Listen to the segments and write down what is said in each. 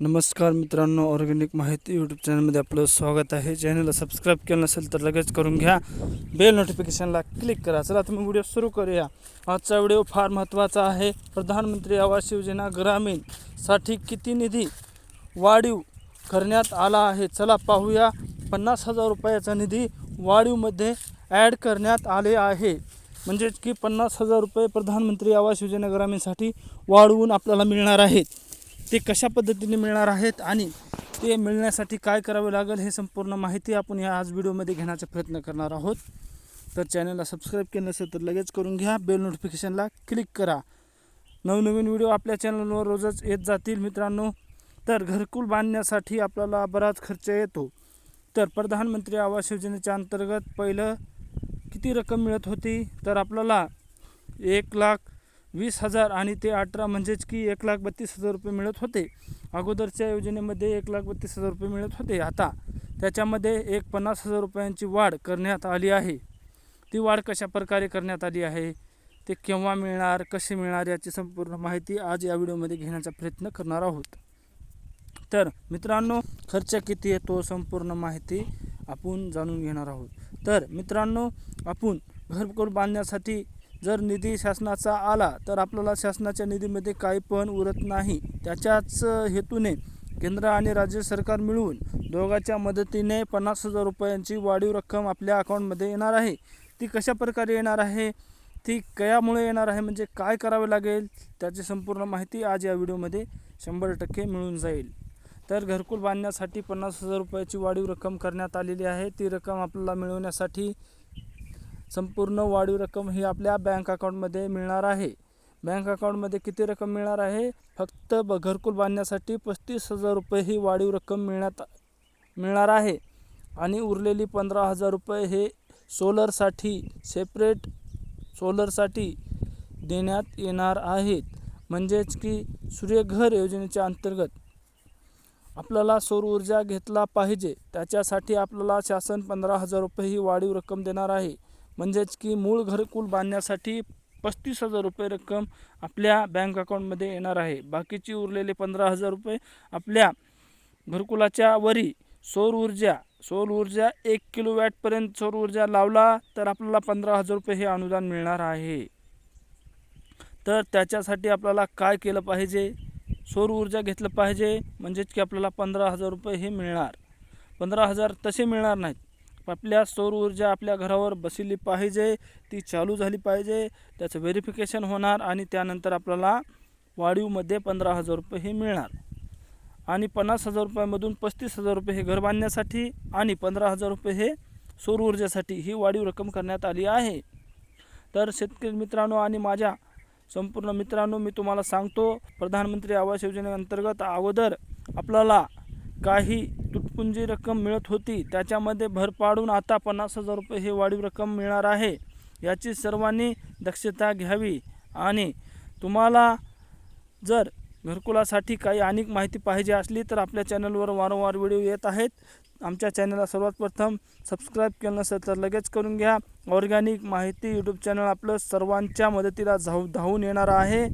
नमस्कार मित्रांनो ऑर्गॅनिक माहिती यूट्यूब चॅनलमध्ये आपलं स्वागत आहे. चॅनलला सबस्क्राईब केलं नसेल तर लगेच करून घ्या. बेल नोटिफिकेशनला क्लिक करा. चला तुम्ही व्हिडिओ सुरू करूया. आजचा व्हिडिओ फार महत्त्वाचा आहे. प्रधानमंत्री आवास योजना ग्रामीणसाठी किती निधी वाढीव करण्यात आला आहे? चला पाहूया. पन्नास हजार रुपयाचा निधी वाढीवमध्ये ॲड करण्यात आले आहे. म्हणजेच की पन्नास हजार रुपये प्रधानमंत्री आवास योजना ग्रामीणसाठी वाढवून आपल्याला मिळणार आहेत. ते कशा पद्धतीने मिळणार आहेत आणि ते मिळण्यासाठी काय करावे लागेल हे संपूर्ण माहिती आपण या आज व्हिडिओमध्ये घेण्याचा प्रयत्न करणार आहोत. तर चॅनलला सबस्क्राईब केलं नसेल तर लगेच करून घ्या. बेल नोटिफिकेशनला क्लिक करा. नवनवीन व्हिडिओ आपल्या चॅनलवर रोजच येत जातील मित्रांनो. तर घरकुल बांधण्यासाठी आपल्याला बराच खर्च येतो. तर प्रधानमंत्री आवास योजनेच्या अंतर्गत पहिलं किती रक्कम मिळत होती? तर आपल्याला एक लाख वीस हजार आणि ते अठरा म्हणजेच की एक लाख बत्तीस हजार रुपये मिळत होते. अगोदरच्या योजनेमध्ये एक लाख बत्तीस हजार रुपये मिळत होते. आता त्याच्यामध्ये एक पन्नास हजार रुपयांची वाढ करण्यात आली आहे. ती वाढ कशा प्रकारे करण्यात आली आहे? ते केव्हा मिळणार कसे मिळणार याची संपूर्ण माहिती आज या व्हिडिओमध्ये घेण्याचा प्रयत्न करणार आहोत. तर मित्रांनो खर्च किती येतो संपूर्ण माहिती आपण जाणून घेणार आहोत. तर मित्रांनो आपण घरकोल बांधण्यासाठी जर निधी शासनाचा आला तर आपल्याला शासनाच्या निधीमध्ये काही पण उरत नाही. त्याच्याच हेतूने केंद्र आणि राज्य सरकार मिळून दोघांच्या मदतीने पन्नास हजार रुपयांची वाढीव रक्कम आपल्या अकाउंटमध्ये येणार आहे. ती कशा प्रकारे येणार आहे? ती कयामुळे येणार आहे? म्हणजे काय करावे लागेल? त्याची संपूर्ण माहिती आज या व्हिडिओमध्ये शंभर टक्के मिळून जाईल. तर घरकुल बांधण्यासाठी पन्नास हजार रुपयाची वाढीव रक्कम करण्यात आलेली आहे. ती रक्कम आपल्याला मिळवण्यासाठी संपूर्ण वाढीव रक्कम ही आपल्या बँक अकाउंटमध्ये मिळणार आहे. बँक अकाउंटमध्ये किती रक्कम मिळणार आहे? फक्त ब घरकुल बांधण्यासाठी पस्तीस हजार रुपये ही वाढीव रक्कम मिळण्यात मिळणार आहे. आणि उरलेली पंधरा हजार रुपये हे सोलरसाठी सेपरेट सोलरसाठी देण्यात येणार आहेत. म्हणजेच की सूर्यघर योजनेच्या अंतर्गत आपल्याला सौर ऊर्जा घेतला पाहिजे. त्याच्यासाठी आपल्याला शासन पंधरा हजार रुपये ही वाढीव रक्कम देणार आहे. म्हणजेच की मूळ घरकुल बांधण्यासाठी पस्तीस हजार रुपये रक्कम आपल्या बँक अकाउंटमध्ये येणार आहे. बाकीची उरलेले पंधरा हजार रुपये आपल्या घरकुलाच्या वरी सौर ऊर्जा सौर ऊर्जा एक किलो वॅटपर्यंत सौर ऊर्जा लावला तर आपल्याला पंधरा हजार रुपये हे अनुदान मिळणार आहे. तर त्याच्यासाठी आपल्याला काय केलं पाहिजे? सौर ऊर्जा घेतलं पाहिजे. म्हणजेच की आपल्याला पंधरा हजार रुपये हे मिळणार. पंधरा हजार तसे मिळणार नाहीत. आपल्या सौर ऊर्जा आपल्या घरावर बसली पाहिजे ती चालू झाली पाहिजे त्याचं व्हेरिफिकेशन होणार आणि त्यानंतर आपल्याला वाढीवमध्ये पंधरा हजार रुपये हे मिळणार. आणि पन्नास हजार रुपयामधून पस्तीस हजार रुपये हे घर बांधण्यासाठी आणि पंधरा हजार रुपये हे सौर ऊर्जेसाठी ही वाढीव रक्कम करण्यात आली आहे. तर शेतकरी मित्रांनो आणि माझ्या संपूर्ण मित्रांनो मी तुम्हाला सांगतो प्रधानमंत्री आवास योजनेअंतर्गत अगोदर आपल्याला काही तुटपुंजी रक्कम मिळत होती. त्याच्यामध्ये भर पाडून आता पन्नास हजार रुपये हे वाढीव रक्कम मिळणार आहे. याची सर्वांनी दक्षता घ्यावी. आणि तुम्हाला जर घरकुलासाठी काही अनेक माहिती पाहिजे असली तर आपल्या चॅनलवर वारंवार व्हिडिओ येत आहेत. आमच्या चॅनलला सर्वात प्रथम सबस्क्राईब केलं नसेल तर लगेच करून घ्या. ऑर्गॅनिक माहिती यूट्यूब चॅनल आपलं सर्वांच्या मदतीला धाव धावून येणार आहे.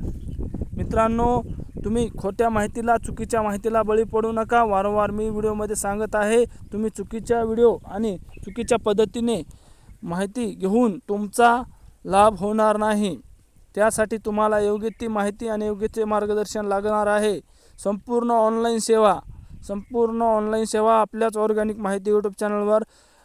मित्रांनो तुम्ही खोट्या माहितीला चुकीच्या माहितीला बळी पडू नका. वारंवार मी व्हिडिओमध्ये सांगत आहे तुम्ही चुकीच्या व्हिडिओ आणि चुकीच्या पद्धतीने माहिती घेऊन तुमचा लाभ होणार नाही. त्यासाठी तुम्हाला योग्य ती माहिती आणि योग्य ते मार्गदर्शन लागणार आहे. संपूर्ण ऑनलाईन सेवा संपूर्ण ऑनलाईन सेवा आपल्याच ऑर्गॅनिक माहिती यूट्यूब चॅनलवर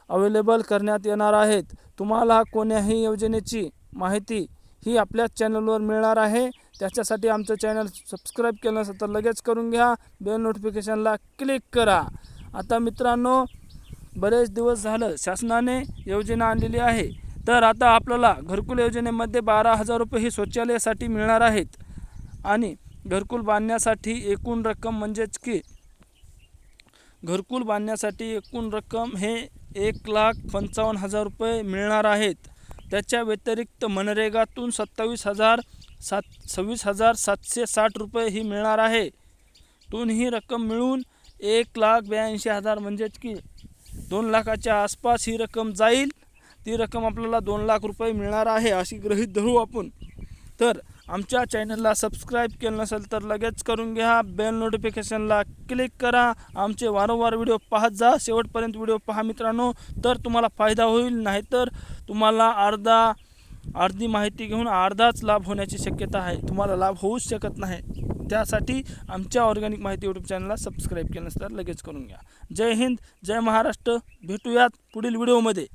अवेलेबल करण्यात येणार आहेत. तुम्हाला कोण्याही योजनेची माहिती ही आपल्याच चॅनलवर मिळणार आहे. त्याच्यासाठी आमचं चॅनल सबस्क्राईब केलं नसेल तर लगेच करून घ्या. बेल नोटिफिकेशनला क्लिक करा. आता मित्रांनो बरेच दिवस झालं शासनाने योजना आणलेली आहे. तर आता आपल्याला घरकुल योजनेमध्ये बारा हजार रुपये ही शौचालयासाठी मिळणार आहेत. आणि घरकुल बांधण्यासाठी एकूण रक्कम म्हणजेच की घरकुल बांधण्यासाठी एकूण रक्कम हे एक लाख पंचावन्न हजार रुपये मिळणार आहेत. त्याच्या व्यतिरिक्त मनरेगातून सत्तावीस हजार सात सव्वीस हजार सातशे साठ रुपये ही मिळणार आहे. दोन्ही रक्कम मिळून एक लाख ब्याऐंशी हजार म्हणजेच की दोन लाखाच्या आसपास ही रक्कम जाईल. ती रक्कम आपल्याला दोन लाख रुपये मिळणार आहे अशी गृहीत धरू आपण. तर आमच्या चॅनलला सबस्क्राईब केलं नसेल तर लगेच करून घ्या. बेल नोटिफिकेशनला क्लिक करा. आमचे वारंवार व्हिडिओ पाहत जा. शेवटपर्यंत व्हिडिओ पहा मित्रांनो. तर तुम्हाला फायदा होईल. नाहीतर तुम्हाला अर्धा अर्धी माहिती घेऊन अर्धाच लाभ होण्याची शक्यता आहे. तुम्हाला लाभ होऊच शकत नाही. त्यासाठी आमच्या ऑर्गॅनिक माहिती यूट्यूब चॅनलला सबस्क्राईब केलं नसेल तर लगेच करून घ्या. जय हिंद जय महाराष्ट्र. भेटूयात पुढील व्हिडिओमध्ये